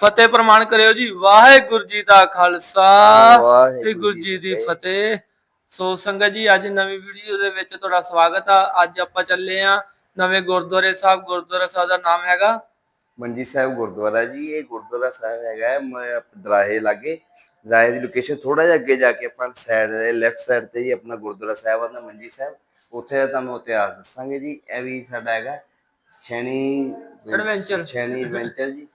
ਫਤਿਹ ਪ੍ਰਮਾਣ ਕਰਿਓ ਜੀ। ਵਾਹਿਗੁਰੂ ਜੀ ਦਾ ਖਾਲਸਾ। ਵਾਹਿਗੁਰੂ ਜੀ ਦੀ ਫਤਿਹ। ਸੋ ਸੰਗਤ ਜੀ ਅੱਜ ਨਵੀਂ ਵੀਡੀਓ ਦੇ ਵਿੱਚ ਤੁਹਾਡਾ ਸਵਾਗਤ ਆ। ਅੱਜ ਆਪਾਂ ਚੱਲੇ ਆ ਨਵੇਂ ਗੁਰਦੁਆਰੇ ਸਾਹਿਬ। ਗੁਰਦੁਆਰਾ ਸਾਹਿਬ ਦਾ ਨਾਮ ਹੈਗਾ ਮੰਜੀ ਸਾਹਿਬ ਗੁਰਦੁਆਰਾ ਜੀ। ਇਹ ਗੁਰਦੁਆਰਾ ਸਾਹਿਬ ਹੈਗਾ ਦਰਾਹੇ ਲਾਗੇ। ਦਰਾਹੇ ਦੀ ਲੋਕੇਸ਼ਨ ਥੋੜਾ ਜਿਹਾ ਅੱਗੇ ਜਾ ਕੇ ਆਪਾਂ ਸਾਈਡ ਲੈਫਟ ਸਾਈਡ ਤੇ ਹੀ ਆਪਣਾ ਗੁਰਦੁਆਰਾ ਸਾਹਿਬ ਆਉਂਦਾ ਮੰਜੀ ਸਾਹਿਬ। ਉੱਥੇ ਦਾ ਤੁਹਾਨੂੰ ਇਤਿਹਾਸ ਦੱਸਾਂਗੇ ਜੀ। ਇਹ ਵੀ ਸਾਡਾ ਹੈਗਾ ਛੈਣੀ Adventure। ਛੈਣੀ ਐਡਵੈਂਚਰ ਜੀ।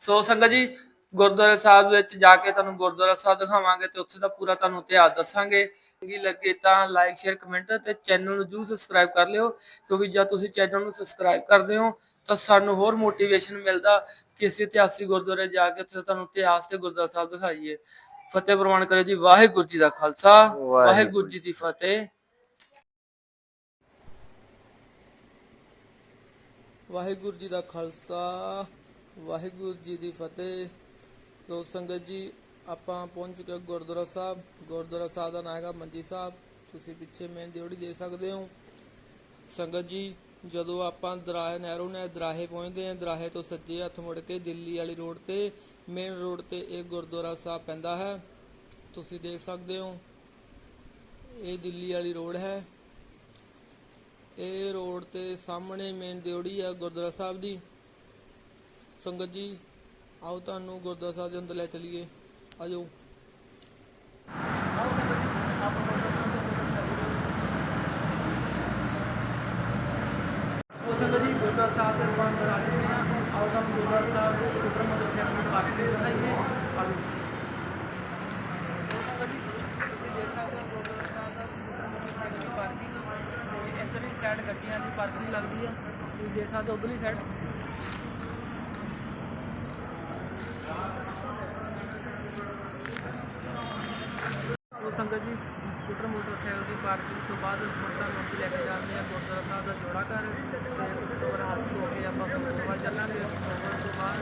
ਸੋ ਸੰਗਤ ਜੀ, ਗੁਰਦੁਆਰਾ ਸਾਹਿਬ ਵਿੱਚ ਜਾ ਕੇ ਤੁਹਾਨੂੰ ਗੁਰਦੁਆਰਾ ਸਾਹਿਬ ਦਿਖਾਵਾਂਗੇ ਤੇ ਉੱਥੇ ਦਾ ਪੂਰਾ ਤੁਹਾਨੂੰ ਇਤਿਹਾਸ ਦੱਸਾਂਗੇ। ਚੰਗੀ ਲੱਗੇ ਤਾਂ ਲਾਈਕ ਸ਼ੇਅਰ ਕਮੈਂਟ ਤੇ ਚੈਨਲ ਨੂੰ ਜਰੂਰ ਸਬਸਕ੍ਰਾਈਬ ਕਰ ਲਿਓ, ਕਿਉਂਕਿ ਜਦ ਤੁਸੀਂ ਚੈਨਲ ਨੂੰ ਸਬਸਕ੍ਰਾਈਬ ਕਰਦੇ ਹੋ, ਤਾਂ ਸਾਨੂੰ ਹੋਰ ਮੋਟੀਵੇਸ਼ਨ ਮਿਲਦਾ ਕਿ ਅਸੀਂ ਇਤਿਹਾਸਿਕ ਗੁਰਦੁਆਰੇ ਜਾ ਕੇ ਉੱਥੇ ਤੁਹਾਨੂੰ ਇਤਿਹਾਸ ਤੇ ਗੁਰਦੁਆਰਾ ਸਾਹਿਬ ਦਿਖਾਈਏ। ਫਤਿਹ ਪ੍ਰਮਾਣ ਕਰਿਓ ਜੀ, ਵਾਹਿਗੁਰੂ ਜੀ ਦਾ ਖਾਲਸਾ, ਵਾਹਿਗੁਰੂ ਜੀ ਦੀ ਫਤਿਹ। ਵਾਹਿਗੁਰੂ ਜੀ ਦਾ ਖਾਲਸਾ। ਵਾਹਿਗੁਰੂ ਜੀ ਦੀ ਫਤਿਹ। ਲੋ ਸੰਗਤ ਜੀ, ਆਪਾਂ ਪਹੁੰਚ ਚੁੱਕੇ ਗੁਰਦੁਆਰਾ ਸਾਹਿਬ। ਗੁਰਦੁਆਰਾ ਸਾਹਿਬ ਦਾ ਨਾਮ ਹੈਗਾ ਮੰਜੀ ਸਾਹਿਬ। ਤੁਸੀਂ ਪਿੱਛੇ ਮੇਨ ਦਿਉੜੀ ਦੇਖ ਸਕਦੇ ਹੋ। ਸੰਗਤ ਜੀ, ਜਦੋਂ ਆਪਾਂ ਦਰਾਹੇ ਨਹਿਰੋਂ ਨੇ ਦਰਾਹੇ ਪਹੁੰਚਦੇ ਹਾਂ, ਦਰਾਹੇ ਤੋਂ ਸੱਜੇ ਹੱਥ ਮੁੜ ਕੇ ਦਿੱਲੀ ਵਾਲੀ ਰੋਡ ਤੇ, ਮੇਨ ਰੋਡ ਤੇ ਇਹ ਗੁਰਦੁਆਰਾ ਸਾਹਿਬ ਪੈਂਦਾ ਹੈ। ਤੁਸੀਂ ਦੇਖ ਸਕਦੇ ਹੋ, ਇਹ ਦਿੱਲੀ ਵਾਲੀ ਰੋਡ ਹੈ। ਇਹ ਰੋਡ ਤੇ ਸਾਹਮਣੇ ਮੇਨ ਦਿਉੜੀ ਆ ਗੁਰਦੁਆਰਾ ਸਾਹਿਬ ਦੀ। ਸੰਗਤ ਜੀ, ਆਓ ਤੁਹਾਨੂੰ ਗੁਰਦੁਆਰਾ ਸਾਹਿਬ ਦੇ ਅੰਦਰ ਲੈ ਚਲੀਏ। ਆਜੋ। ਉਹ ਸਾਹਿਬ ਦੇ ਆਪਾਂ ਅੰਦਰ ਆ ਚੁੱਕੇ ਹਾਂ। ਆਓ ਤੁਹਾਨੂੰ ਗੁਰਦੁਆਰਾ ਸਾਹਿਬ ਦੇ ਸਕੂਟਰ ਮੋਟਰ ਤੇ ਆਪਣੀ ਪਾਰਕਿੰਗ ਦਿਖਾਈਏ ਆਜੋ। ਪਾਰਕਿੰਗ ਤੇ ਸਾਈਡ ਗੱਡੀਆਂ ਦੀ ਪਾਰਕਿੰਗ ਲੱਗਦੀ ਆ। ਤੁਸੀਂ ਦੇਖ ਸਕਦੇ ਉਧਰਲੀ ਸਾਈਡ ਉਹ ਸੰਗਤ ਜੀ, ਸਕੂਟਰ, ਮੋਟਰਸਾਈਕਲ ਦੀ ਪਾਰਕਿੰਗ ਤੋਂ ਬਾਅਦ ਹੁਣ ਤੁਹਾਨੂੰ ਲੈ ਕੇ ਜਾਂਦੇ ਹਾਂ, ਗੁਰਦੁਆਰਾ ਸਾਹਿਬ ਦਾ ਜੋੜਾ ਘਰ ਤੇ ਉਸ ਤੋਂ ਬਾਅਦ ਹੱਥ ਧੋ ਕੇ ਆਪਾਂ ਸਰੋਵਰ ਚੱਲਾਂਗੇ ਸਰੋਵਰ ਤੋਂ ਬਾਅਦ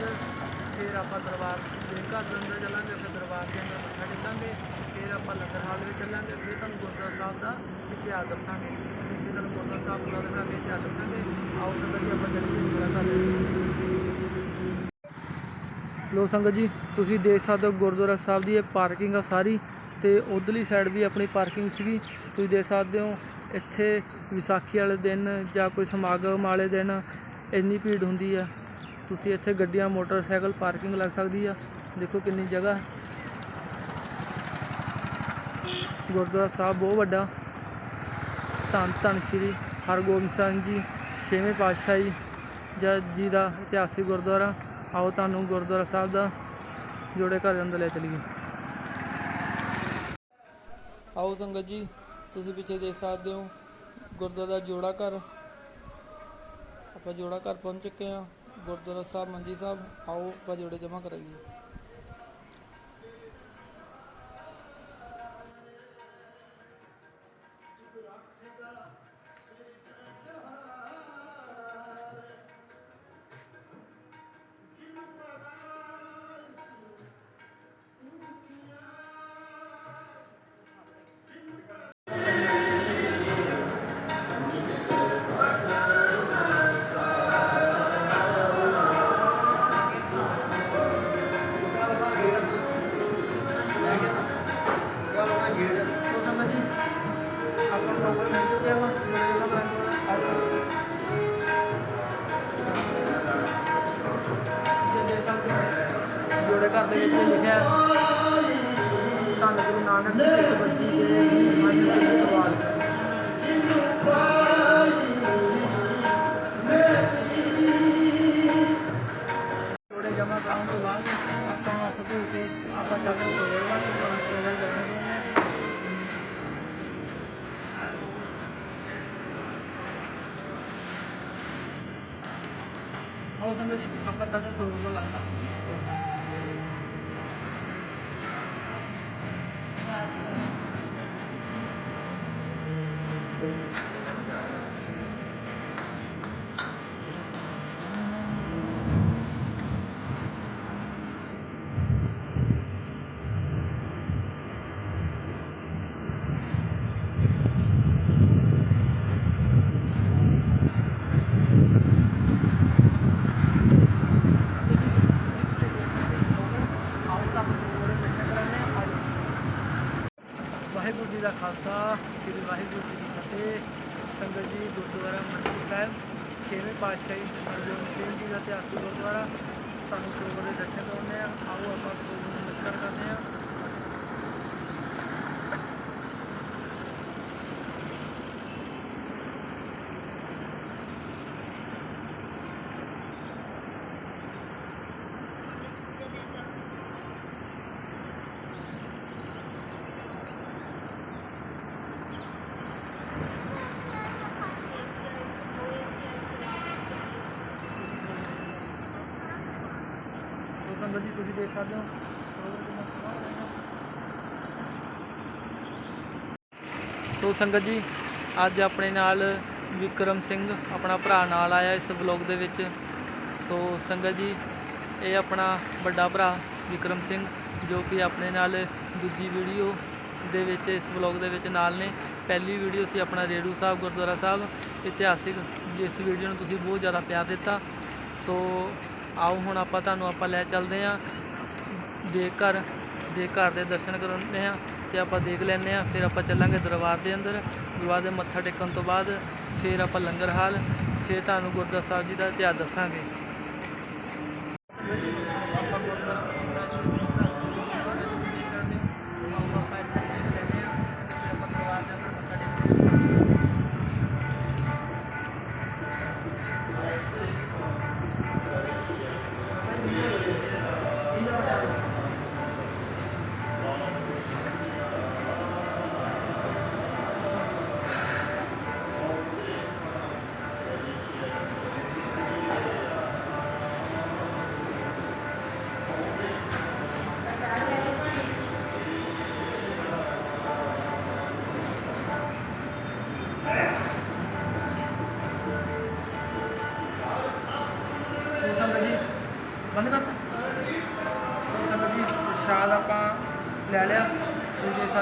ਫਿਰ ਆਪਾਂ ਦਰਬਾਰ ਦੇ ਘਰ ਦੇ ਅੰਦਰ ਚੱਲਾਂਗੇ, ਫਿਰ ਦਰਬਾਰ ਦੇ ਅੰਦਰ ਮੱਥਾ ਟੇਕਾਂਗੇ, ਫਿਰ ਆਪਾਂ ਲੰਗਰ ਹਾਲ ਵਿੱਚ ਚੱਲਾਂਗੇ, ਫਿਰ ਤੁਹਾਨੂੰ ਗੁਰਦੁਆਰਾ ਸਾਹਿਬ ਦਾ ਇਤਿਹਾਸ ਦੱਸਾਂਗੇ, ਇਸੇ ਤਰ੍ਹਾਂ ਗੁਰਦੁਆਰਾ ਸਾਹਿਬ ਪੂਰਾ ਦਿਖਾਂਗੇ ਇਤਿਹਾਸ ਦੱਸਾਂਗੇ, ਆਓ ਸੰਗਤ ਜੀ ਆਪਾਂ ਚੱਲੀਏ ਗੁਰਦੁਆਰਾ ਸਾਹਿਬ ਲੋ ਸੰਗਤ ਜੀ, ਤੁਸੀਂ ਦੇਖ ਸਕਦੇ ਹੋ ਗੁਰਦੁਆਰਾ ਸਾਹਿਬ ਦੀ ਇਹ ਪਾਰਕਿੰਗ ਆ ਸਾਰੀ ਅਤੇ ਉਧਰਲੀ ਸਾਈਡ ਵੀ ਆਪਣੀ ਪਾਰਕਿੰਗ ਸੀਗੀ। ਤੁਸੀਂ ਦੇਖ ਸਕਦੇ ਹੋ, ਇੱਥੇ ਵਿਸਾਖੀ ਵਾਲੇ ਦਿਨ ਜਾਂ ਕੋਈ ਸਮਾਗਮ ਵਾਲੇ ਦਿਨ ਇੰਨੀ ਭੀੜ ਹੁੰਦੀ ਆ। ਤੁਸੀਂ ਇੱਥੇ ਗੱਡੀਆਂ, ਮੋਟਰਸਾਈਕਲ ਪਾਰਕਿੰਗ ਲੱਗ ਸਕਦੀ ਆ। ਦੇਖੋ ਕਿੰਨੀ ਜਗ੍ਹਾ। ਗੁਰਦੁਆਰਾ ਸਾਹਿਬ ਬਹੁਤ ਵੱਡਾ। ਧੰਨ ਧੰਨ ਸ਼੍ਰੀ ਹਰਗੋਬਿੰਦ ਸਿੰਘ ਜੀ, ਛੇਵੇਂ ਪਾਤਸ਼ਾਹ ਜੀ ਜੀ ਦਾ ਇਤਿਹਾਸਿਕ ਗੁਰਦੁਆਰਾ। ਆਓ ਤੁਹਾਨੂੰ ਗੁਰਦੁਆਰਾ ਸਾਹਿਬ ਦਾ ਜੋੜੇ ਘਰ ਅੰਦਰ ਲੈ ਚਲੀਏ। ਆਓ ਸੰਗਤ ਜੀ, ਤੁਸੀਂ ਪਿੱਛੇ ਦੇਖ ਸਕਦੇ ਹੋ, ਗੁਰਦੁਆਰਾ ਜੋੜਾ ਘਰ। ਆਪਾਂ ਜੋੜਾ ਘਰ ਪਹੁੰਚ ਚੁੱਕੇ ਹਾਂ, ਗੁਰਦੁਆਰਾ ਸਾਹਿਬ ਮੰਜੀ ਸਾਹਿਬ। ਆਓ ਆਪਾਂ ਜੋੜੇ ਜਮ੍ਹਾਂ ਕਰਾਈਏ। ਜੋੜੇ ਘਰ ਦੇ ਵਿੱਚ ਲਿਖਿਆ ਧੰਨ ਗੁਰੂ ਨਾਨਕ ਇੱਕ ਬੱਚੀ ਦੇ ਮਨ ਦੇ ਸਵਾਲ ਜੋੜੇ ਜਮ੍ਹਾਂ ਕਰਾਉਣ ਤੋਂ ਬਾਅਦ ਆਪਾਂ ਹੱਥ ਧੋ ਕੇ ਆਪਾਂ ਚੱਲਦੇ ਪ੍ਰੋਗਰਾਮ ਪ੍ਰੋਗਰਾਮ ਕਰਨੇ ਨੇ ਸੰਗਤ ਜੀ, ਆਪਾਂ ਤਾਂ ਪ੍ਰੋਗਰਾਮ ਲੱਗਦਾ ਸਾਹਿਬ, ਛੇਵੇਂ ਪਾਤਸ਼ਾਹੀ ਹਰਗੋਬਿੰਦ ਸਿੰਘ ਜੀ ਦਾ ਇਤਿਹਾਸਿਕ ਗੁਰਦੁਆਰਾ, ਤੁਹਾਨੂੰ ਸਰੋਵਰ ਦੇ ਦਰਸ਼ਨ ਕਰਾਉਂਦੇ ਆ ਆਓ ਆਪਾਂ ਸਰੋਵਰ ਨੂੰ ਨਮਸਕਾਰ ਕਰਦੇ ਆ ਸੋ ਸੰਗਤ ਜੀ, ਤੁਸੀਂ ਦੇਖ ਸਕਦੇ ਹੋ। ਸੋ ਸੰਗਤ ਜੀ, ਅੱਜ ਆਪਣੇ ਨਾਲ ਵਿਕਰਮ ਸਿੰਘ, ਆਪਣਾ ਭਰਾ ਨਾਲ ਆਇਆ ਇਸ ਵਲੌਗ ਦੇ ਵਿੱਚ। ਸੋ ਸੰਗਤ ਜੀ, ਇਹ ਆਪਣਾ ਵੱਡਾ ਭਰਾ ਵਿਕਰਮ ਸਿੰਘ, ਜੋ ਕਿ ਆਪਣੇ ਨਾਲ ਦੂਜੀ ਵੀਡੀਓ ਦੇ ਵਿੱਚ, ਇਸ ਵਲੌਗ ਦੇ ਵਿੱਚ ਨਾਲ ਨੇ। ਪਹਿਲੀ ਵੀਡੀਓ ਸੀ ਆਪਣਾ ਰੇੜੂ ਸਾਹਿਬ, ਗੁਰਦੁਆਰਾ ਸਾਹਿਬ। ਇਤਿਹਾਸਿਕ ਜਿਸ ਵੀਡੀਓ ਨੂੰ ਤੁਸੀਂ ਬਹੁਤ ਜ਼ਿਆਦਾ ਪਿਆਰ ਦਿੱਤਾ। ਸੋ ਆਓ ਹੁਣ ਆਪਾਂ ਤੁਹਾਨੂੰ ਆਪਾਂ ਲੈ ਚੱਲਦੇ ਹਾਂ। ਦੇ ਘਰ ਦੇ ਘਰ ਦੇ ਦਰਸ਼ਨ ਕਰਾਉਂਦੇ ਆ ਤੇ ਆਪਾਂ ਦੇਖ ਲੈਂਦੇ ਆ ਫਿਰ ਆਪਾਂ ਚੱਲਾਂਗੇ ਦਰਬਾਰ ਦੇ ਅੰਦਰ। ਦਰਬਾਰ ਦੇ ਮੱਥਾ ਟੇਕਣ ਤੋਂ ਬਾਅਦ ਫਿਰ ਆਪਾਂ ਲੰਗਰ ਹਾਲ, ਫਿਰ ਤੁਹਾਨੂੰ ਗੁਰਦੁਆਰਾ ਸਾਹਿਬ ਜੀ ਦਾ ਇਤਿਹਾਸ ਦੱਸਾਂਗੇ। ਆਪਾਂ ਗੁਰਦੁਆਰਾ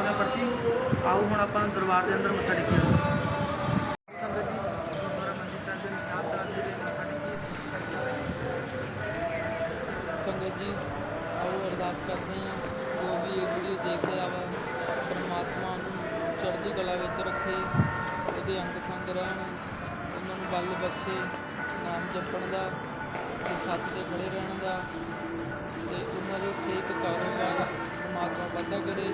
ਤੁਸੀਂ ਦੇਖ ਆਓ ਹੁਣ ਆਪਾਂ ਦਰਬਾਰ ਦੇ ਅੰਦਰ ਸੰਗਤ ਜੀ ਮੱਥਾ ਟੇਕੀਏ। ਸੰਗਤ ਜੀ, ਆਓ ਅਰਦਾਸ ਕਰਦੇ ਹਾਂ, ਜੋ ਵੀ ਇਹ ਵੀਡੀਓ ਦੇਖ ਰਿਹਾ ਵਾ, ਪਰਮਾਤਮਾ ਨੂੰ ਚੜ੍ਹਦੀ ਕਲਾ ਵਿੱਚ ਰੱਖੇ, ਉਹਦੇ ਅੰਗ ਸੰਗ ਰਹਿਣ, ਉਹਨਾਂ ਨੂੰ ਬਲ ਬਖਸ਼ੇ, ਨਾਮ ਜਪਣ ਦਾ ਤੇ ਸੱਚ ਤੇ ਖੜੇ ਰਹਿਣ ਦਾ ਤੇ ਉਹਨਾਂ ਦੀ ਸਿਹਤ ਕਾਰੋਬਾਰ ਪਰਮਾਤਮਾ ਵਾਧਾ ਕਰੇ।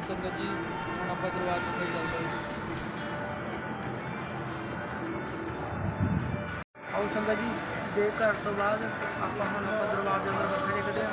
ਆਓ ਸੰਗਤ ਜੀ, ਹੁਣ ਆਪਾਂ ਦਰਬਾਰ ਦੇ ਅੰਦਰ ਚੱਲਦੇ ਹਾਂ। ਆਓ ਸੰਗਤ ਜੀ ਦੇ ਘਰ ਤੋਂ ਬਾਅਦ ਆਪਾਂ ਹੁਣ ਦਰਬਾਰ ਦੇ ਅੰਦਰ ਮੱਥਾ ਟੇਕਦੇ ਹਾਂ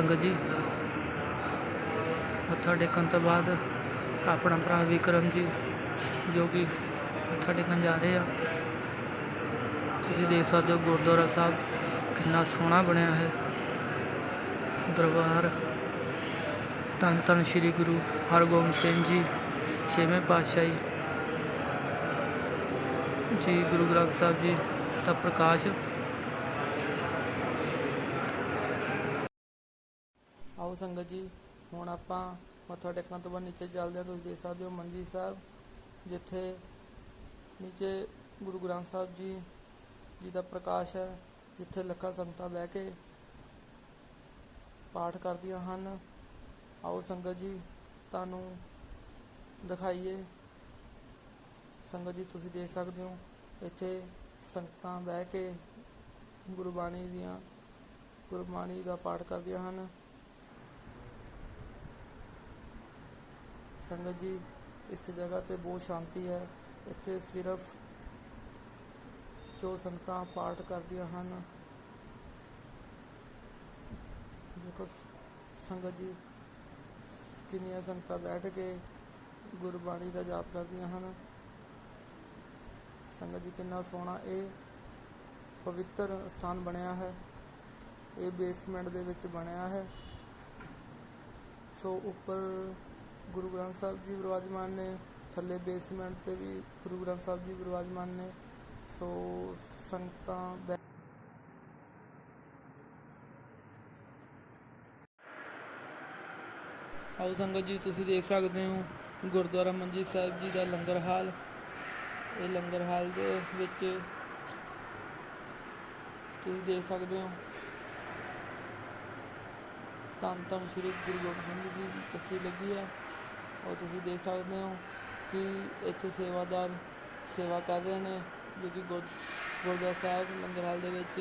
ਸੰਗਤ ਜੀ। ਮੱਥਾ ਟੇਕਣ ਤੋਂ ਬਾਅਦ ਆਪਣਾ ਭਰਾ ਵਿਕਰਮ ਜੀ, ਜੋ ਕਿ ਮੱਥਾ ਟੇਕਣ ਜਾ ਰਹੇ ਆ। ਤੁਸੀਂ ਦੇਖ ਸਕਦੇ ਹੋ ਗੁਰਦੁਆਰਾ ਸਾਹਿਬ ਕਿੰਨਾ ਸੋਹਣਾ ਬਣਿਆ ਹੈ। ਦਰਬਾਰ, ਧੰਨ ਧੰਨ ਸ੍ਰੀ ਗੁਰੂ ਹਰਗੋਬਿੰਦ ਸਿੰਘ ਜੀ, ਛੇਵੇਂ ਪਾਤਸ਼ਾਹੀ। ਜੀ, ਗੁਰੂ ਗ੍ਰੰਥ ਸਾਹਿਬ ਜੀ ਦਾ ਪ੍ਰਕਾਸ਼ ਆਓ ਸੰਗਤ ਜੀ, ਹੁਣ ਆਪਾਂ ਮੱਥਾ ਟੇਕਣ ਤੋਂ ਬਾਅਦ ਨੀਚੇ ਚੱਲਦੇ ਹਾਂ, ਤੁਸੀਂ ਦੇਖ ਸਕਦੇ ਹੋ ਮੰਜੀ ਸਾਹਿਬ, ਜਿੱਥੇ ਨੀਚੇ ਗੁਰੂ ਗ੍ਰੰਥ ਸਾਹਿਬ ਜੀ ਜੀ ਦਾ ਪ੍ਰਕਾਸ਼ ਹੈ, ਜਿੱਥੇ ਲੱਖਾਂ ਸੰਗਤਾਂ ਬਹਿ ਕੇ ਪਾਠ ਕਰਦੀਆਂ ਹਨ। ਆਓ ਸੰਗਤ ਜੀ, ਤੁਹਾਨੂੰ ਦਿਖਾਈਏ। ਸੰਗਤ ਜੀ, ਤੁਸੀਂ ਦੇਖ ਸਕਦੇ ਹੋ, ਇੱਥੇ ਸੰਗਤਾਂ ਬਹਿ ਕੇ ਗੁਰਬਾਣੀ ਦੀਆਂ, ਗੁਰਬਾਣੀ ਦਾ ਪਾਠ ਕਰਦੀਆਂ ਹਨ। ਸੰਗਤ ਜੀ, ਇਸ ਜਗ੍ਹਾ ਤੇ ਬਹੁਤ ਸ਼ਾਂਤੀ ਹੈ। ਇੱਥੇ ਸਿਰਫ ਜੋ ਸੰਗਤਾਂ ਪਾਠ ਕਰਦੀਆਂ ਹਨ, ਦੇਖੋ ਸੰਗਤ ਜੀ, ਕਿੰਨੀਆਂ ਸੰਗਤਾਂ ਬੈਠ ਕੇ ਗੁਰਬਾਣੀ ਦਾ ਜਾਪ ਕਰਦੀਆਂ ਹਨ। ਸੰਗਤ ਜੀ, ਕਿੰਨਾ ਸੋਹਣਾ ਇਹ ਪਵਿੱਤਰ ਸਥਾਨ ਬਣਿਆ ਹੈ। ਇਹ ਬੇਸਮੈਂਟ ਦੇ ਵਿੱਚ ਬਣਿਆ ਹੈ। ਸੋ ਉੱਪਰ ਗੁਰੂ ਗ੍ਰੰਥ ਸਾਹਿਬ ਜੀ ਵਿਰਾਜਮਾਨ ਨੇ, ਥੱਲੇ ਬੇਸਮੈਂਟ ਤੇ ਵੀ ਗੁਰੂ ਗ੍ਰੰਥ ਸਾਹਿਬ ਜੀ ਵਿਰਾਜਮਾਨ ਨੇ, ਸੋ ਸੰਗਤਾਂ ਬੈ- ਆਓ ਸੰਗਤ ਜੀ, ਤੁਸੀਂ ਦੇਖ ਸਕਦੇ ਹੋ ਗੁਰਦੁਆਰਾ ਮੰਜੀ ਸਾਹਿਬ ਜੀ ਦਾ ਲੰਗਰ ਹਾਲ। ਇਹ ਲੰਗਰ ਹਾਲ ਦੇ ਵਿੱਚ ਤੁਸੀਂ ਦੇਖ ਸਕਦੇ ਹੋ ਧੰਨ ਧੰਨ ਸ਼੍ਰੀ ਗੁਰੂ ਗੋਬਿੰਦ ਸਿੰਘ ਜੀ ਦੀ ਤਸਵੀਰ ਲੱਗੀ ਹੈ ਔਰ ਤੁਸੀਂ ਦੇਖ ਸਕਦੇ ਹੋ ਕਿ ਇੱਥੇ ਸੇਵਾਦਾਰ ਸੇਵਾ ਕਰ ਰਹੇ ਨੇ ਜੋ ਕਿ ਗੁਰ- ਗੁਰਦੁਆਰਾ ਸਾਹਿਬ ਲੰਗਰ ਹਾਲ ਦੇ ਵਿੱਚ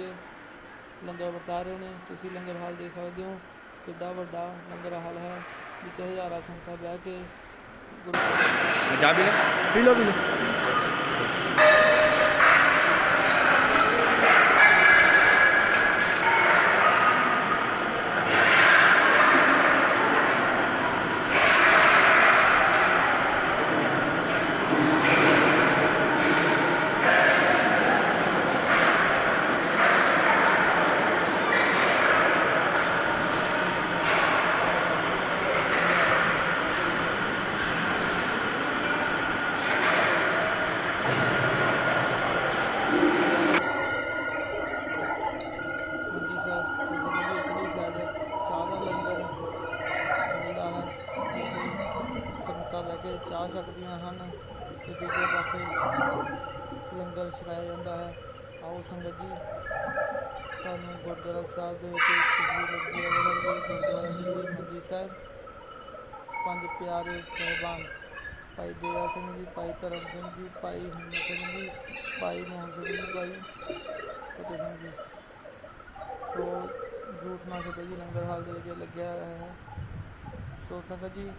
ਲੰਗਰ ਵਰਤਾ ਰਹੇ ਨੇ। ਤੁਸੀਂ ਲੰਗਰ ਹਾਲ ਦੇਖ ਸਕਦੇ ਹੋ ਕਿੱਡਾ ਵੱਡਾ ਲੰਗਰ ਹਾਲ ਹੈ ਜਿੱਥੇ ਹਜ਼ਾਰਾਂ ਸੰਗਤਾਂ ਬਹਿ ਕੇ ਗੁਰੂ ਪੀ ਲਓ ਪੀ ਲਓ ਮੰਜੀ ਸਾਹਿਬ ਗੁਰਦੁਆਰੇ ਦੀ ਇਤਲੀ ਸਾਈਡ ਚਾਹ ਦਾ ਲੰਗਰ ਮਿਲਦਾ ਹੈ ਇੱਥੇ ਸੰਗਤਾਂ ਚਾਹ ਸਕਦੀਆਂ ਹਨ। ਤੇ ਦੂਜੇ ਪਾਸੇ ਲੰਗਰ ਛਕਾਇਆ ਜਾਂਦਾ ਹੈ। ਆਓ ਸੰਗਤ ਜੀ, ਤੁਹਾਨੂੰ ਗੁਰਦੁਆਰਾ ਸਾਹਿਬ ਦੇ ਵਿੱਚ ਇੱਕ ਤਸਵੀਰ ਲੱਗੀ ਹੋਵੇਗੀ ਗੁਰਦੁਆਰਾ ਸ਼੍ਰੀ ਮੰਜੀ ਸਾਹਿਬ। ਪੰਜ ਪਿਆਰੇ ਸਹਿਬਾਨ, ਭਾਈ ਦਇਆ ਸਿੰਘ ਜੀ, ਭਾਈ ਧਰਮ ਸਿੰਘ ਜੀ, ਭਾਈ ਹਿੰਮਤ ਸਿੰਘ ਜੀ, ਭਾਈ ਮੋਹਨ ਸਿੰਘ ਜੀ, ਭਾਈ ਫਤਿਹ ਸਿੰਘ ਜੀ। ਸੋ ਝੂਠ ਨਾ ਛੱਡੋ ਜੀ, ਲੰਗਰ ਹਾਲ ਦੇ ਵਿੱਚ ਲੱਗਿਆ ਹੋਇਆ ਹੈ। ਸੋ ਸੰਗਤ ਜੀ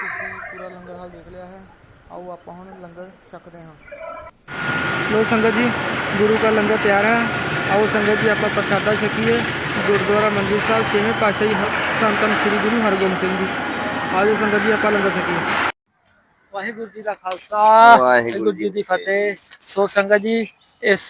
ਤੁਸੀਂ ਪੂਰਾ ਲੰਗਰ ਹਾਲ ਦੇਖ ਲਿਆ ਹੈ। ਆਓ ਆਪਾਂ ਹੁਣ ਲੰਗਰ ਛਕਦੇ ਹਾਂ। ਲੋ ਸੰਗਤ ਜੀ ਗੁਰੂ ਦਾ ਲੰਗਰ ਤਿਆਰ ਹੈ। ਆਓ ਸੰਗਤ ਜੀ ਆਪਾਂ ਪ੍ਰਸ਼ਾਦਾ ਛਕੀਏ। ਗੁਰਦੁਆਰਾ ਮੰਜੀ ਸਾਹਿਬ ਛੇਵੇਂ ਪਾਤਸ਼ਾਹੀ ਧੰਨ ਸ੍ਰੀ ਗੁਰੂ ਹਰਗੋਬਿੰਦ ਸਿੰਘ ਜੀ। ਆਜੋ ਸੰਗਤ ਜੀ ਆਪਾਂ ਲੰਗਰ ਛਕੀਏ। ਵਾਹਿਗੁਰੂ ਜੀ ਦਾ ਖਾਲਸਾ ਵਾਹਿਗੁਰੂ ਜੀ ਦੀ ਫਤਿਹ। ਸੋ ਸੰਗਤ ਜੀ ਇਸ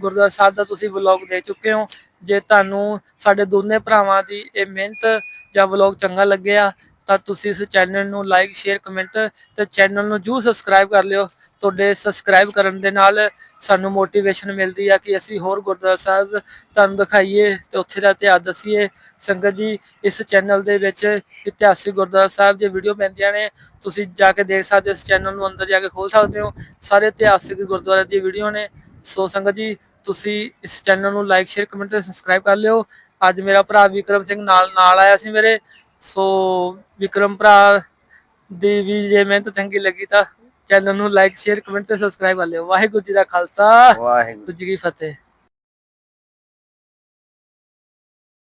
ਗੁਰਦੁਆਰਾ ਸਾਹਿਬ ਦਾ ਤੁਸੀਂ ਵਲੌਗ ਦੇ ਚੁੱਕੇ ਹੋ। ਜੇ ਤੁਹਾਨੂੰ ਸਾਡੇ ਦੋਨੇ ਭਰਾਵਾਂ ਦੀ ਇਹ ਮਿਹਨਤ ਜਾਂ ਵਲੌਗ ਚੰਗਾ ਲੱਗਿਆ ਤਾਂ ਤੁਸੀਂ ਇਸ ਚੈਨਲ ਨੂੰ ਲਾਈਕ ਸ਼ੇਅਰ ਕਮੈਂਟ ਤੇ ਚੈਨਲ ਨੂੰ ਜੂ ਸਬਸਕ੍ਰਾਈਬ ਕਰ ਲਿਓ। ਤੁਹਾਡੇ ਸਬਸਕ੍ਰਾਈਬ ਕਰਨ ਦੇ ਨਾਲ ਸਾਨੂੰ ਮੋਟੀਵੇਸ਼ਨ ਮਿਲਦੀ ਆ ਕਿ ਅਸੀਂ ਹੋਰ ਗੁਰਦੁਆਰਾ ਸਾਹਿਬ ਤੁਹਾਨੂੰ ਦਿਖਾਈਏ ਤੇ ਉੱਥੇ ਦਾ ਇਤਿਹਾਸ ਦਸੀਏ। ਸੰਗਤ ਜੀ, ਇਸ ਚੈਨਲ ਦੇ ਵਿੱਚ ਇਤਿਹਾਸਿਕ ਗੁਰਦੁਆਰਾ ਸਾਹਿਬ ਦੀਆਂ ਵੀਡੀਓ ਪੈਂਦੀਆਂ ਨੇ। ਤੁਸੀਂ ਜਾ ਕੇ ਦੇਖ ਸਕਦੇ ਹੋ, ਇਸ ਚੈਨਲ ਨੂੰ ਅੰਦਰ ਜਾ ਕੇ ਖੋਲ ਸਕਦੇ ਹੋ। ਸਾਰੇ ਇਤਿਹਾਸਿਕ ਗੁਰਦੁਆਰੇ ਦੀ ਵੀਡੀਓ ਨੇ। ਸੋ ਸੰਗਤ ਜੀ, ਤੁਸੀਂ ਇਸ ਚੈਨਲ ਨੂੰ ਲਾਈਕ ਸ਼ੇਅਰ ਕਮੈਂਟ ਤੇ ਸਬਸਕ੍ਰਾਈਬ ਕਰ ਲਿਓ। ਅੱਜ ਮੇਰਾ ਭਰਾ ਵਿਕਰਮ ਸਿੰਘ ਨਾਲ ਨਾਲ ਆਇਆ ਸੀ ਮੇਰੇ। ਸੋ ਵਿਕਰਮ ਭਰਾ ਦੀ ਵੀ ਜੇ ਮਿਹਨਤ ਚੰਗੀ ਲੱਗੀ ਤਾਂ ਚੈਨਲ ਨੂੰ ਲਾਈਕ ਸ਼ੇਅਰ ਕਮੈਂਟ ਤੇ ਸਬਸਕ੍ਰਾਈਬ ਕਰ ਲਿਓ। ਵਾਹਿਗੁਰੂ ਜੀ ਦਾ ਖਾਲਸਾ। ਵਾਹਿਗੁਰੂ। ਵਾਹਿਗੁਰੂ ਜੀ ਕੀ ਫਤਿਹ।